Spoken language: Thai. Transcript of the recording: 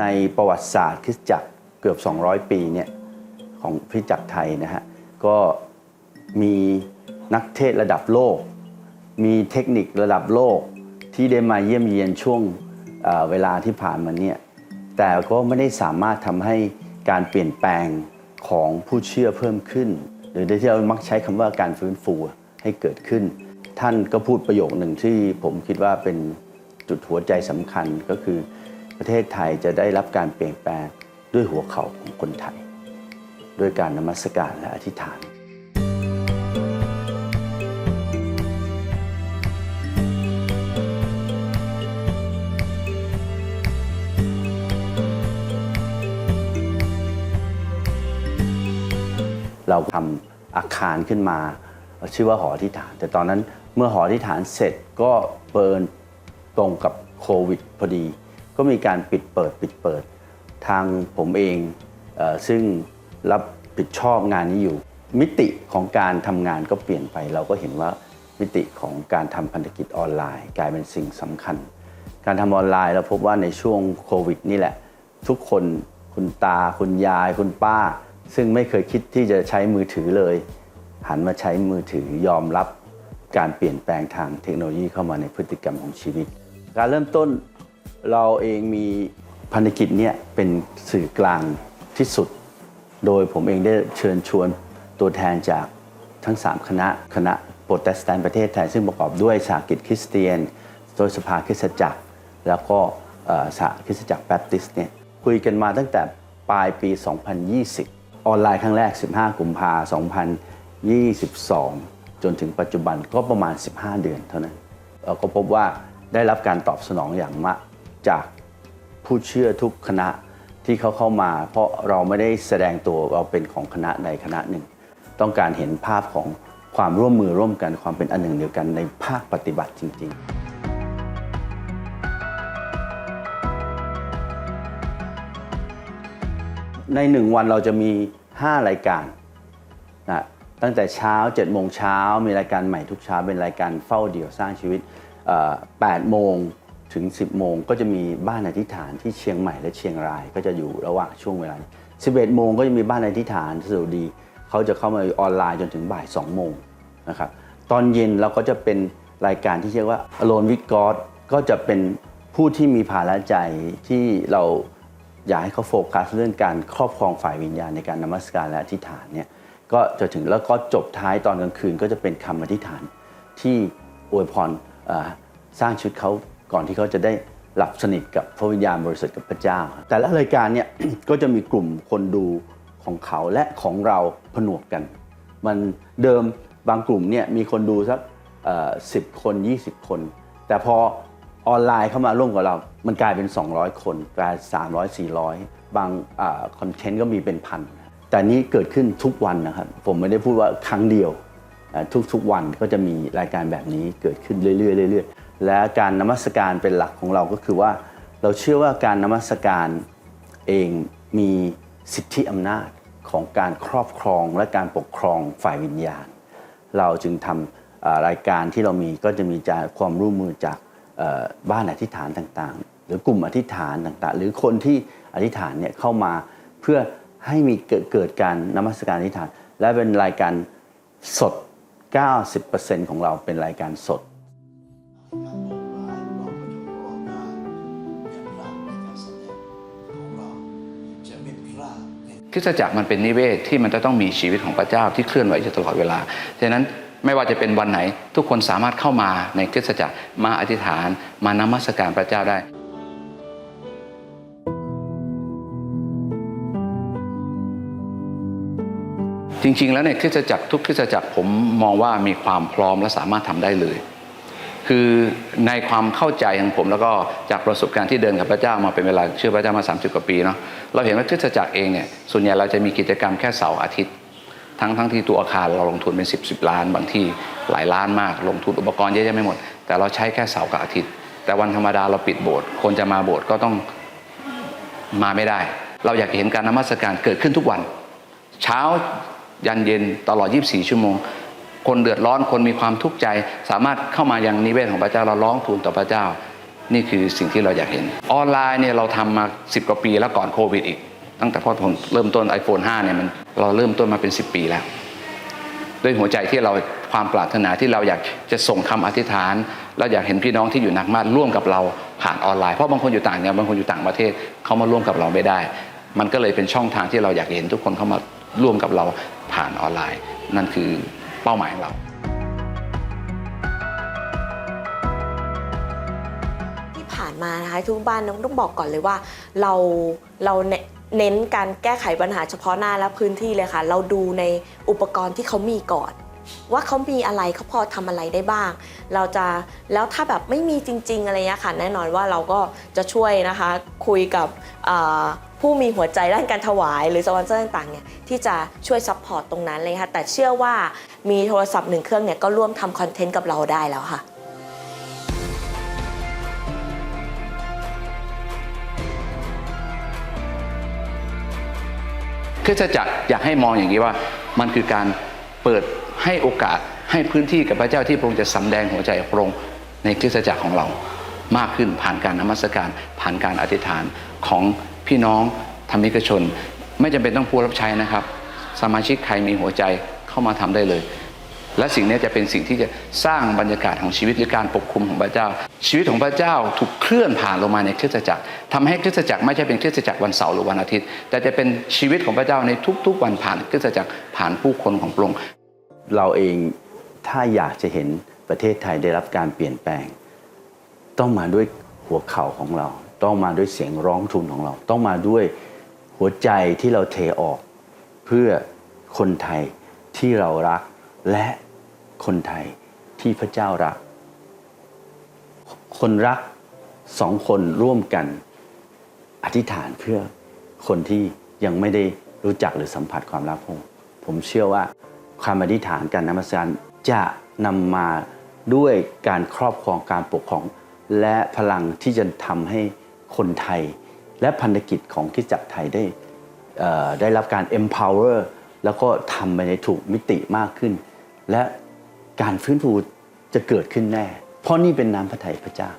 ในประวัติศาสตร์คริสตจักรเกือบ 200 ปีเนี่ยของคริสตจักรไทยนะฮะก็มีนักเทศระดับโลก มีเทคนิคระดับโลกที่ได้มาเยี่ยมเยียนช่วงเอ่อเวลาที่ผ่านมาเนี่ยแต่ก็ไม่ได้สามารถทำให้การเปลี่ยนแปลงของผู้เชื่อเพิ่มขึ้น หรือที่เรามักใช้คำว่าการฟื้นฟูให้เกิดขึ้น ท่านก็พูดประโยคหนึ่งที่ผมคิดว่าเป็นจุดหัวใจสำคัญก็คือ ประเทศไทยจะได้รับการเปลี่ยนแปลงด้วยหัวเข่าของคนไทย ด้วยการนมัสการและอธิษฐานเราทำอาคารขึ้นมา ชื่อว่าหออธิษฐาน แต่ตอนนั้นเมื่อหออธิษฐานเสร็จก็เปิดตรงกับโควิดพอดี ก็มีการปิดเปิดปิดเปิด ทางผมเองเออซึ่งรับผิดชอบงานนี้อยู่ มิติของการทำงานก็เปลี่ยนไป เราก็เห็นว่ามิติของการทำพันธกิจออนไลน์ กลายเป็นสิ่งสำคัญ การทำออนไลน์เราพบว่าในช่วงโควิดนี่แหละ ทุกคนคุณตา คุณยาย คุณป้า ซึ่งไม่เคยคิดที่จะใช้มือถือเลย หันมาใช้มือถือยอมรับการเปลี่ยนแปลงทางเทคโนโลยีเข้ามาในพฤติกรรมของชีวิต การเริ่มต้น เราเองมีพันธกิจเนี่ยเป็นสื่อกลางที่สุด โดยผมเองได้เชิญชวนตัวแทนจากทั้ง 3 คณะคณะโปรเตสแตนต์ประเทศไทย ซึ่งประกอบด้วยสากิจคริสเตียน โดยสภาคริสตจักร แล้วก็สาคริสตจักรแบปติสเนี่ยคุยกันมาตั้งแต่ปลายปี 2020 ออนไลน์ครั้งแรก 15 กุมภาพันธ์2022 จนถึงปัจจุบันก็ประมาณ 15 เดือนเท่านั้น เราก็พบว่าได้รับการตอบสนองอย่างมาก จากผู้เชื่อทุกคณะที่เขาเข้ามา เพราะเราไม่ได้แสดงตัวเราเป็นของคณะใดคณะหนึ่ง ต้องการเห็นภาพของความร่วมมือร่วมกันความเป็นอันหนึ่งเดียวกันในภาคปฏิบัติจริง ๆในหนึ่งวันเราจะมี 5 รายการนะตั้งแต่เช้า7โมงเช้ามีรายการใหม่ทุกเช้าเป็นรายการเฝ้าเดี่ยวสร้างชีวิต8โมง ถึง 10 โมงก็จะมีบ้านอธิษฐานที่เชียงใหม่และเชียงราย ก็จะอยู่ระหว่างช่วงเวลานี้11 โมงก็จะมีบ้านอธิษฐานสดุดีเขาจะเข้ามาออนไลน์จนถึงบ่าย 2 โมงนะครับตอนเย็นเราก็จะเป็นรายการที่เรียกว่า Alone with God ก็จะเป็นผู้ที่มีภาระใจที่เราอยากให้เขาโฟกัสเรื่องการครอบครองฝ่ายวิญญาณในการนมัสการและอธิษฐานเนี่ยก็จะถึงแล้วก็จบท้ายตอนกลางคืนก็จะเป็นคำอธิษฐานที่อวยพรสร้างชีวิตเขา ก่อนที่เขาจะได้หลับสนิทกับพระวิญญาณบริสุทธิ์กับพระเจ้า แต่ละรายการเนี่ย ก็จะมีกลุ่มคนดูของเขาและของเราผนวกกัน มันเดิมบางกลุ่มเนี่ยมีคนดูสักสิบคน 20 คน แต่พอออนไลน์เข้ามาร่วมกับเรา มันกลายเป็น 200 คนกลาย300 400 บางคอนเทนต์ก็มีเป็นพัน แต่นี้เกิดขึ้นทุกวันนะครับ ผมไม่ได้พูดว่าครั้งเดียว ทุกๆวันก็จะมีรายการแบบนี้เกิดขึ้นเรื่อยๆเรื่อยๆ และการนมัสการเป็นหลักของเราก็คือว่า เราเชื่อว่าการนมัสการเองมีสิทธิอำนาจของการครอบครองและการปกครองฝ่ายวิญญาณ เราจึงทำรายการที่เรามีก็จะมีจากความร่วมมือจากบ้านอธิษฐานต่างๆ หรือกลุ่มอธิษฐานต่างๆ หรือคนที่อธิษฐานเนี่ยเข้ามาเพื่อให้มีเกิดเกิดการนมัสการอธิษฐาน และเป็นรายการสด 90%ของเราเป็นรายการสด คริสตจักรมันเป็นนิเวศที่มันจะต้องมีชีวิตของพระเจ้าที่เคลื่อนไหวอยู่ตลอดเวลาฉะนั้นไม่ว่าจะเป็นวันไหน ทุกคนสามารถเข้ามาในคริสตจักรมาอธิษฐาน มานมัสการพระเจ้าได้จริงๆ แล้วในคริสตจักรทุกคริสตจักรผมมองว่ามีความพร้อมและสามารถทำได้เลย คือในความเข้าใจของผมแล้วก็จากประสบการณ์ที่เดินกับพระเจ้ามาเป็นเวลาเชื่อพระเจ้ามา 30 กว่าปีเนาะเราเห็นว่าคริสตจักรเองเนี่ยส่วนใหญ่เราจะมีกิจกรรมแค่เสาร์อาทิตย์ ทั้งทั้งที่ตัวอาคารเราลงทุนเป็น 10บสล้าน บางที่หลายล้านมาก ลงทุนอุปกรณ์เยอะแยะไม่หมด แต่เราใช้แค่เสาร์กับอาทิตย์ แต่วันธรรมดาเราปิดโบสถ์คนจะมาโบสถ์ก็ต้องมาไม่ได้ เราอยากเห็นการนมัสการเกิดขึ้นทุกวัน เช้ายันเย็นตลอด 24 ชั่วโมง คนเดือดร้อนคนมีความทุกข์ใจ สามารถเข้ามายังนิเวศของพระเจ้าเราร้องทูลต่อพระเจ้า นี่คือสิ่งที่เราอยากเห็น ออนไลน์เนี่ยเราทำมา10กว่าปีแล้วก่อนโควิดอีก ตั้งแต่พอผมเริ่มต้น iPhone 5เนี่ยมันเราเริ่มต้นมาเป็น 10 ปีแล้ว ด้วยหัวใจที่เราความปรารถนาที่เราอยากจะส่งคำอธิษฐาน เราอยากเห็นพี่น้องที่อยู่นักมาร่วมกับเราผ่านออนไลน์เพราะบางคนอยู่ต่างเนี่ยบางคนอยู่ต่างประเทศเขามาร่วมกับเราไม่ได้ มันก็เลยเป็นช่องทางที่เราอยากเห็นทุกคนเข้ามาร่วมกับเราผ่านออนไลน์ นั่นคือ เป้าหมายของเราที่ผ่านมานะคะทุกบ้านน้องต้องบอกก่อนเลยว่า เราเราเนเน้นการแก้ไขปัญหาเฉพาะหน้าและพื้นที่เลยค่ะ เราดูในอุปกรณ์ที่เขามีก่อน ว่าเขามีอะไรเขาพอทำอะไรได้บ้าง เราจะแล้วถ้าแบบไม่มีจริง ๆ อะไรเงี้ยค่ะแน่นอนว่าเราก็จะช่วยนะคะ คุยกับผู้มีหัวใจด้านการถวาย หรือสปอนเซอร์ต่างๆเนี่ยที่จะช่วยซั พอร์ตตรงนั้นเลยค่ะ แต่เชื่อว่ามีโทรศัพท์หนึ่งเครื่องเนี่ยก็ร่วมทำคอนเทนต์กับเราได้แล้วค่ะคริสตจักรอยากให้มองอย่างนี้ว่ามันคือการเปิดให้โอกาสให้พื้นที่กับพระเจ้าที่พระองค์จะสำแดงหัวใจพระองค์ในคริสตจักรของเรามากขึ้นผ่านการนมัสการ ผ่านการอธิษฐานของพี่น้องธรรมิกชน ไม่จำเป็นต้องผู้รับใช้นะครับ สมาชิกใครมีหัวใจเข้ามาทำได้เลย และสิ่งนี้จะเป็นสิ่งที่จะสร้างบรรยากาศของชีวิตหรือการปกคุมของพระเจ้า ชีวิตของพระเจ้าถูกเคลื่อนผ่านลงมาในคริสตจักรทำให้คริสตจักรไม่ใช่เป็นคริสตจักรวันเสาร์หรือวันอาทิตย์ แต่จะเป็นชีวิตของพระเจ้าในทุก ๆ วันผ่านคริสตจักรผ่านผู้คนของพระองค์เราเองถ้าอยากจะเห็นประเทศไทยได้รับการเปลี่ยนแปลง ต้องมาด้วยหัวเข่าของเรา ต้องมาด้วยเสียงร้องทูลของเรา ต้องมาด้วยหัวใจที่เราเทออก พื่อคนไทยที่เรารักและคนไทยที่พระเจ้ารัก คนรักสองคนร่วมกันอธิษฐานเพื่อคนที่ยังไม่ได้รู้จักหรือสัมผัสความรักผมผมเชื่อว่าความอธิษฐานการนมัสการจะนำมาด้วยการครอบครองการปกครอง และพลังที่จะทำให้คนไทย และพันธกิจของคริสตจักรไทยได้ ได้รับการ empower แล้วก็ทำไปในถูกมิติมากขึ้น และการฟื้นฟูจะเกิดขึ้นแน่ เพราะนี่เป็นน้ำพระทัยพระเจ้า